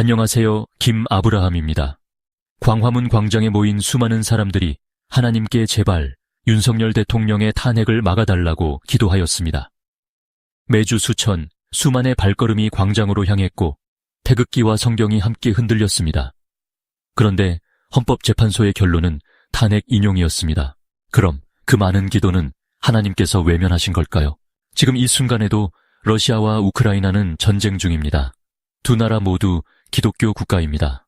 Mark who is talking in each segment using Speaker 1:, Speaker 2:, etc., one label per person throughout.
Speaker 1: 안녕하세요. 김아브라함입니다. 광화문 광장에 모인 수많은 사람들이 하나님께 제발 윤석열 대통령의 탄핵을 막아달라고 기도하였습니다. 매주 수천, 수만의 발걸음이 광장으로 향했고 태극기와 성경이 함께 흔들렸습니다. 그런데 헌법재판소의 결론은 탄핵 인용이었습니다. 그럼 그 많은 기도는 하나님께서 외면하신 걸까요? 지금 이 순간에도 러시아와 우크라이나는 전쟁 중입니다. 두 나라 모두 기독교 국가입니다.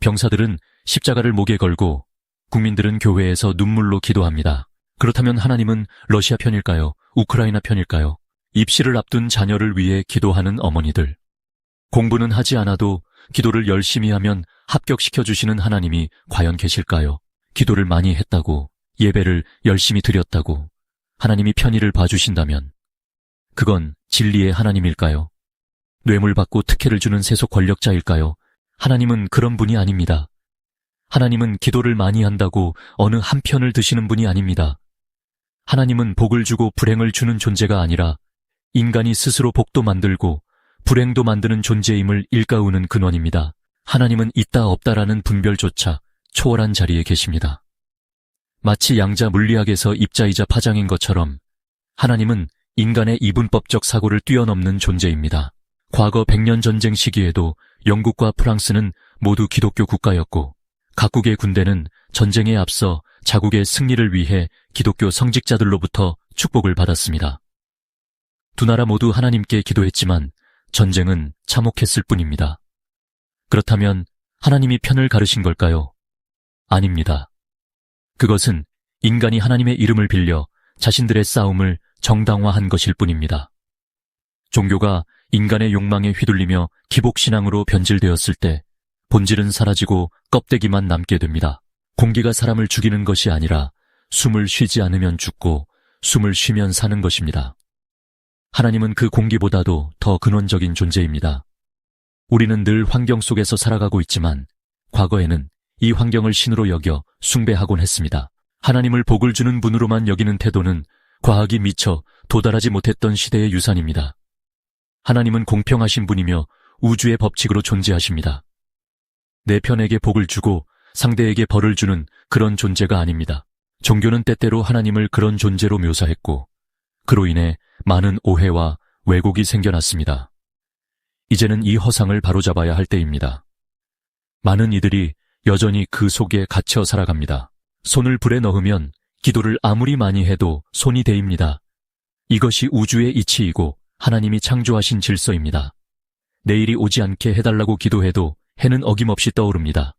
Speaker 1: 병사들은 십자가를 목에 걸고 국민들은 교회에서 눈물로 기도합니다. 그렇다면 하나님은 러시아 편일까요? 우크라이나 편일까요? 입시를 앞둔 자녀를 위해 기도하는 어머니들. 공부는 하지 않아도 기도를 열심히 하면 합격시켜 주시는 하나님이 과연 계실까요? 기도를 많이 했다고, 예배를 열심히 드렸다고, 하나님이 편의를 봐주신다면, 그건 진리의 하나님일까요? 뇌물 받고 특혜를 주는 세속 권력자일까요? 하나님은 그런 분이 아닙니다. 하나님은 기도를 많이 한다고 어느 한 편을 드시는 분이 아닙니다. 하나님은 복을 주고 불행을 주는 존재가 아니라 인간이 스스로 복도 만들고 불행도 만드는 존재임을 일가우는 근원입니다. 하나님은 있다 없다라는 분별조차 초월한 자리에 계십니다. 마치 양자 물리학에서 입자이자 파장인 것처럼 하나님은 인간의 이분법적 사고를 뛰어넘는 존재입니다. 과거 100년 전쟁 시기에도 영국과 프랑스는 모두 기독교 국가였고 각국의 군대는 전쟁에 앞서 자국의 승리를 위해 기독교 성직자들로부터 축복을 받았습니다. 두 나라 모두 하나님께 기도했지만 전쟁은 참혹했을 뿐입니다. 그렇다면 하나님이 편을 가르신 걸까요? 아닙니다. 그것은 인간이 하나님의 이름을 빌려 자신들의 싸움을 정당화한 것일 뿐입니다. 종교가 인간의 욕망에 휘둘리며 기복신앙으로 변질되었을 때 본질은 사라지고 껍데기만 남게 됩니다. 공기가 사람을 죽이는 것이 아니라 숨을 쉬지 않으면 죽고 숨을 쉬면 사는 것입니다. 하나님은 그 공기보다도 더 근원적인 존재입니다. 우리는 늘 환경 속에서 살아가고 있지만 과거에는 이 환경을 신으로 여겨 숭배하곤 했습니다. 하나님을 복을 주는 분으로만 여기는 태도는 과학이 미처 도달하지 못했던 시대의 유산입니다. 하나님은 공평하신 분이며 우주의 법칙으로 존재하십니다. 내 편에게 복을 주고 상대에게 벌을 주는 그런 존재가 아닙니다. 종교는 때때로 하나님을 그런 존재로 묘사했고 그로 인해 많은 오해와 왜곡이 생겨났습니다. 이제는 이 허상을 바로잡아야 할 때입니다. 많은 이들이 여전히 그 속에 갇혀 살아갑니다. 손을 불에 넣으면 기도를 아무리 많이 해도 손이 데입니다. 이것이 우주의 이치이고 하나님이 창조하신 질서입니다. 내일이 오지 않게 해달라고 기도해도 해는 어김없이 떠오릅니다.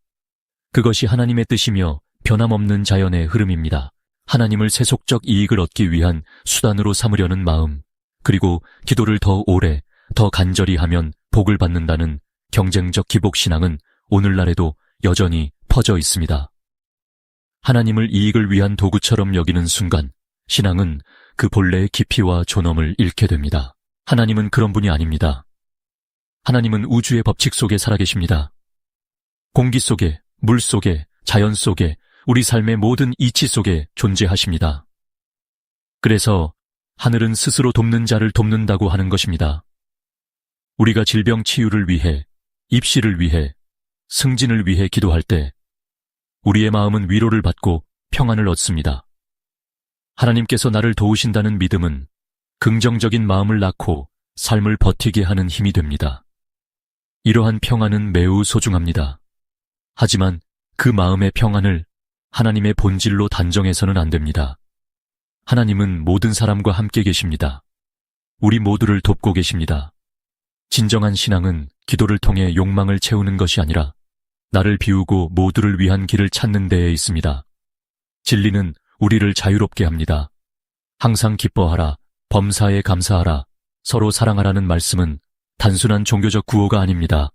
Speaker 1: 그것이 하나님의 뜻이며 변함없는 자연의 흐름입니다. 하나님을 세속적 이익을 얻기 위한 수단으로 삼으려는 마음, 그리고 기도를 더 오래, 더 간절히 하면 복을 받는다는 경쟁적 기복신앙은 오늘날에도 여전히 퍼져 있습니다. 하나님을 이익을 위한 도구처럼 여기는 순간, 신앙은 그 본래의 깊이와 존엄을 잃게 됩니다. 하나님은 그런 분이 아닙니다. 하나님은 우주의 법칙 속에 살아계십니다. 공기 속에, 물 속에, 자연 속에, 우리 삶의 모든 이치 속에 존재하십니다. 그래서 하늘은 스스로 돕는 자를 돕는다고 하는 것입니다. 우리가 질병 치유를 위해, 입시를 위해, 승진을 위해 기도할 때 우리의 마음은 위로를 받고 평안을 얻습니다. 하나님께서 나를 도우신다는 믿음은 긍정적인 마음을 낳고 삶을 버티게 하는 힘이 됩니다. 이러한 평안은 매우 소중합니다. 하지만 그 마음의 평안을 하나님의 본질로 단정해서는 안 됩니다. 하나님은 모든 사람과 함께 계십니다. 우리 모두를 돕고 계십니다. 진정한 신앙은 기도를 통해 욕망을 채우는 것이 아니라 나를 비우고 모두를 위한 길을 찾는 데에 있습니다. 진리는 우리를 자유롭게 합니다. 항상 기뻐하라, 범사에 감사하라, 서로 사랑하라는 말씀은 단순한 종교적 구호가 아닙니다.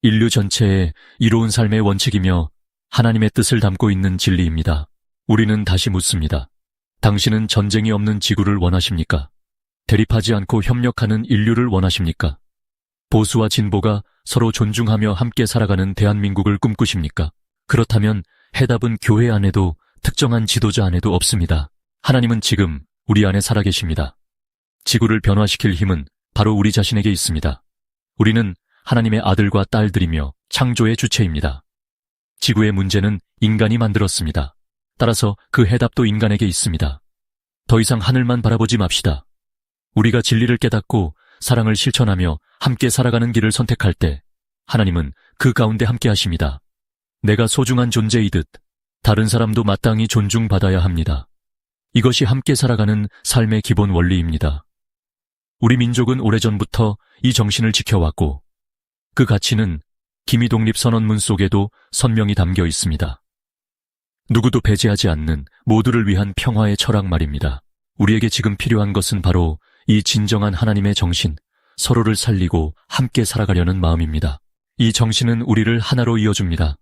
Speaker 1: 인류 전체의 이로운 삶의 원칙이며 하나님의 뜻을 담고 있는 진리입니다. 우리는 다시 묻습니다. 당신은 전쟁이 없는 지구를 원하십니까? 대립하지 않고 협력하는 인류를 원하십니까? 보수와 진보가 서로 존중하며 함께 살아가는 대한민국을 꿈꾸십니까? 그렇다면 해답은 교회 안에도 특정한 지도자 안에도 없습니다. 하나님은 지금 우리 안에 살아계십니다. 지구를 변화시킬 힘은 바로 우리 자신에게 있습니다. 우리는 하나님의 아들과 딸들이며 창조의 주체입니다. 지구의 문제는 인간이 만들었습니다. 따라서 그 해답도 인간에게 있습니다. 더 이상 하늘만 바라보지 맙시다. 우리가 진리를 깨닫고 사랑을 실천하며 함께 살아가는 길을 선택할 때 하나님은 그 가운데 함께 하십니다. 내가 소중한 존재이듯 다른 사람도 마땅히 존중받아야 합니다. 이것이 함께 살아가는 삶의 기본 원리입니다. 우리 민족은 오래전부터 이 정신을 지켜왔고 그 가치는 기미 독립 선언문 속에도 선명히 담겨 있습니다. 누구도 배제하지 않는 모두를 위한 평화의 철학 말입니다. 우리에게 지금 필요한 것은 바로 이 진정한 하나님의 정신, 서로를 살리고 함께 살아가려는 마음입니다. 이 정신은 우리를 하나로 이어줍니다.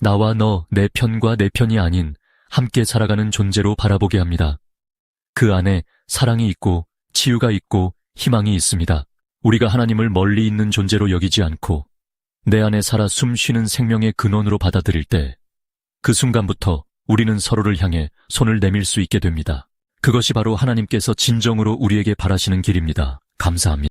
Speaker 1: 나와 너, 내 편과 내 편이 아닌 함께 살아가는 존재로 바라보게 합니다. 그 안에 사랑이 있고 치유가 있고 희망이 있습니다. 우리가 하나님을 멀리 있는 존재로 여기지 않고 내 안에 살아 숨 쉬는 생명의 근원으로 받아들일 때 그 순간부터 우리는 서로를 향해 손을 내밀 수 있게 됩니다. 그것이 바로 하나님께서 진정으로 우리에게 바라시는 길입니다. 감사합니다.